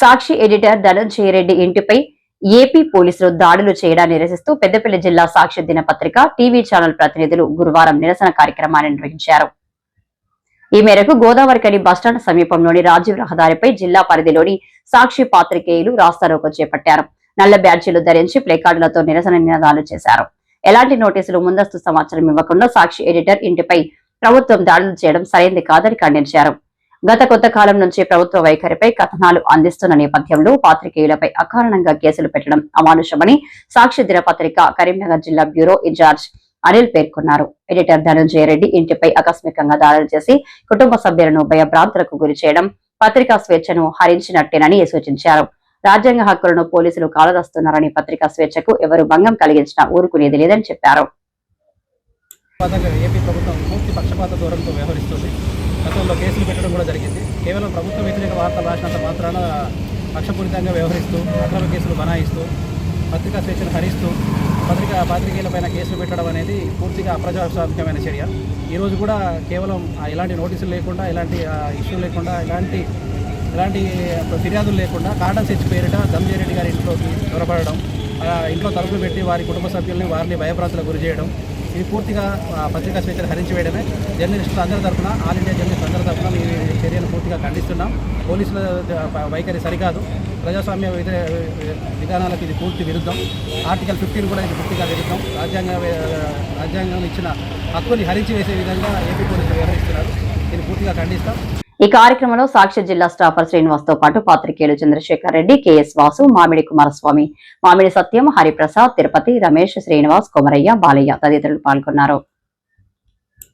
సాక్షి editor Dhananjaya Reddy ఇంటిపై AP పోలీసులు దాడులు చేయడాన్ని నిరసిస్తూ పెద్దపల్లి జిల్లా సాక్షి దినపత్రిక టీవీ ఛానల్ ప్రతినిధులు గురువారం నిరసన కార్యక్రమాన్ని నిర్వహించారు. ఈ మేరకు గోదావరికని బస్టాండ్ సమీపంలోని రాజీవ్ రహదారిపై జిల్లా పరిధిలోని సాక్షి పాత్రికేయులు రాస్తారోకో చేపట్టారు. నల్ల బ్యాడ్జీలు ధరించి ప్లేకార్డులతో నిరసన నినాదాలు చేశారు. ఎలాంటి నోటీసులు ముందస్తు సమాచారం ఇవ్వకుండా సాక్షి ఎడిటర్ ఇంటిపై ప్రభుత్వం దాడులు చేయడం సరైంది కాదని ఖండించారు. గత కొత్త కాలం నుంచి ప్రభుత్వ వైఖరిపై కథనాలు అందిస్తున్న నేపథ్యంలో పాత్రికేయులపై అకారణంగా కేసులు పెట్టడం అమానుషమని సాక్షి దినపత్రిక కరీంనగర్ జిల్లా బ్యూరో ఇన్ఛార్జ్ అనిల్ పేర్కొన్నారు. ఎడిటర్ ధనంజయ రెడ్డి ఇంటిపై ఆకస్మికంగా దాడులు చేసి కుటుంబ సభ్యులను భయభ్రాంతులకు గురి చేయడం పత్రికా స్వేచ్ఛను హరించినట్టేనని సూచించారు. రాజ్యాంగ హక్కులను పోలీసులు కాలదస్తున్నారని పత్రికా స్వేచ్ఛకు ఎవరు భంగం కలిగించినా ఊరుకునేది లేదని చెప్పారు. ఏపీ ప్రభుత్వం పూర్తి పక్షపాత వ్యవహరిస్తుంది. గతంలో కేసులు పెట్టడం కూడా జరిగింది. కేవలం ప్రభుత్వ వ్యతిరేక వార్తలు రాసినంత మాత్రాన పక్షపూరితంగా వ్యవహరిస్తూ అక్రమ కేసులు బనాయిస్తూ పత్రికా స్వేచ్ఛను హరిస్తూ పత్రికా పాత్రికేయులపైన కేసులు పెట్టడం అనేది పూర్తిగా అప్రజాస్వామికమైన చర్య. ఈరోజు కూడా కేవలం ఎలాంటి నోటీసులు లేకుండా ఎలాంటి ఇష్యూ లేకుండా ఎలాంటి ఎలాంటి ఫిర్యాదులు లేకుండా కార్డన్ సెచ్ పేరిట ధనంజయ రెడ్డి గారి ఇంట్లోకి దొరపడడం ఇంట్లో తలుపులు పెట్టి వారి కుటుంబ సభ్యుల్ని వారిని భయభ్రాంతులకు గురి చేయడం ఇది పూర్తిగా పత్రికా స్వేచ్ఛను హరించి వేయడమే. జర్నలిస్టులు అందరి తరఫున ఆల్ ఇండియా జర్నలిస్ట్ అందరి తరఫున ఈ చర్యను పూర్తిగా ఖండిస్తున్నాం. పోలీసుల వైఖరి సరికాదు. ప్రజాస్వామ్య విధ- విధానాలకు ఇది పూర్తి విరుద్ధం. ఆర్టికల్ ఫిఫ్టీన్ కూడా ఇది పూర్తిగా విరుద్ధం. రాజ్యాంగ రాజ్యాంగం ఇచ్చిన హక్కుని హరించి వేసే విధంగా ఏపీ పోలీసులు వ్యవహరిస్తున్నారు. దీన్ని పూర్తిగా ఖండిస్తాం. ఈ కార్యక్రమంలో సాక్షి జిల్లా స్టాఫర్ శ్రీనివాస్తో పాటు పాత్రికేయులు చంద్రశేఖర్ రెడ్డి కెఎస్ వాసు మామిడి కుమారస్వామి మామిడి సత్యం హరిప్రసాద్ తిరుపతి రమేష్ శ్రీనివాస్ కొమరయ్య బాలయ్య తదితరులు పాల్గొన్నారు.